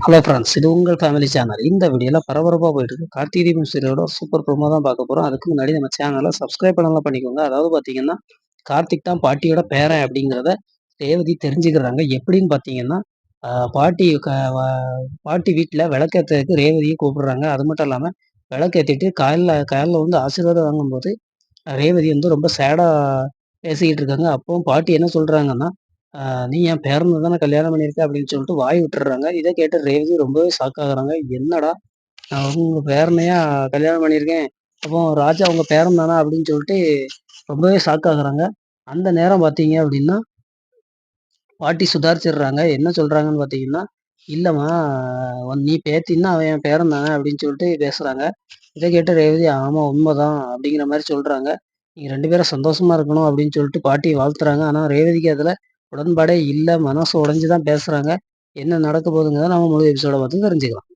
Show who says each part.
Speaker 1: Hello friends இது உங்கள் family channel இந்த வீடியோவில் பரபரப்பாக போயிட்டு இருக்கு கார்த்திக் தீபம் சீரியலோட சூப்பர் ப்ரோமோ தான் பார்க்க போகிறோம் அதுக்கு முன்னாடி நம்ம சேனலை சப்ஸ்கிரைப் பண்ணலாம் பண்ணிக்கோங்க. அதாவது பார்த்தீங்கன்னா கார்த்திக் தான் பாட்டியோட பேரன் அப்படிங்கிறத ரேவதி தெரிஞ்சுக்கிறாங்க. எப்படின்னு பார்த்தீங்கன்னா பாட்டி க- பாட்டி வீட்டில் விளக்கேற்றதுக்கு ரேவதியை கூப்பிடுறாங்க. அது மட்டும் இல்லாமல் விளக்கேற்றிட்டு காலில் காலில் வந்து ஆசீர்வாதம் வாங்கும்போது ரேவதி வந்து ரொம்ப சேடாக பேசிக்கிட்டு இருக்காங்க. அப்போ பாட்டி என்ன சொல்கிறாங்கன்னா நீ என் பேரனை தானே கல்யாணம் பண்ணியிருக்க? அப்படின்னு சொல்லிட்டு வாய் விட்டுறாங்க இதை கேட்டு ரேவதி ரொம்பவே ஷாக் ஆகுறாங்க. என்னடா நான் உங்க பேரனையா கல்யாணம் பண்ணியிருக்கேன். அப்போ ராஜா உங்க பேரன் தானா? அப்படின்னு சொல்லிட்டு ரொம்பவே ஷாக் ஆகுறாங்க. அந்த நேரம் பார்த்தீங்க அப்படின்னா பாட்டி சுதாரிச்சிடுறாங்க. என்ன சொல்றாங்கன்னு பார்த்தீங்கன்னா இல்லைம்மா ஒன் நீ பேத்தின்னா அவன் என் பேரன் தானே? அப்படின்னு சொல்லிட்டு பேசுறாங்க. இதை கேட்டு ரேவதி ஆமாம் உண்மைதான் அப்படிங்கிற மாதிரி சொல்றாங்க. நீங்கள் ரெண்டு பேரும் சந்தோஷமா இருக்கணும் அப்படின்னு சொல்லிட்டு பாட்டி வாழ்த்துறாங்க. ஆனால் ரேவதிக்கு அதில் உடன்பாடே இல்லை மனசு உடஞ்சி தான் பேசுகிறாங்க என்ன நடக்க போகுதுங்கிறத நம்ம முழு எபிசோட பார்த்து தெரிஞ்சுக்கலாம்.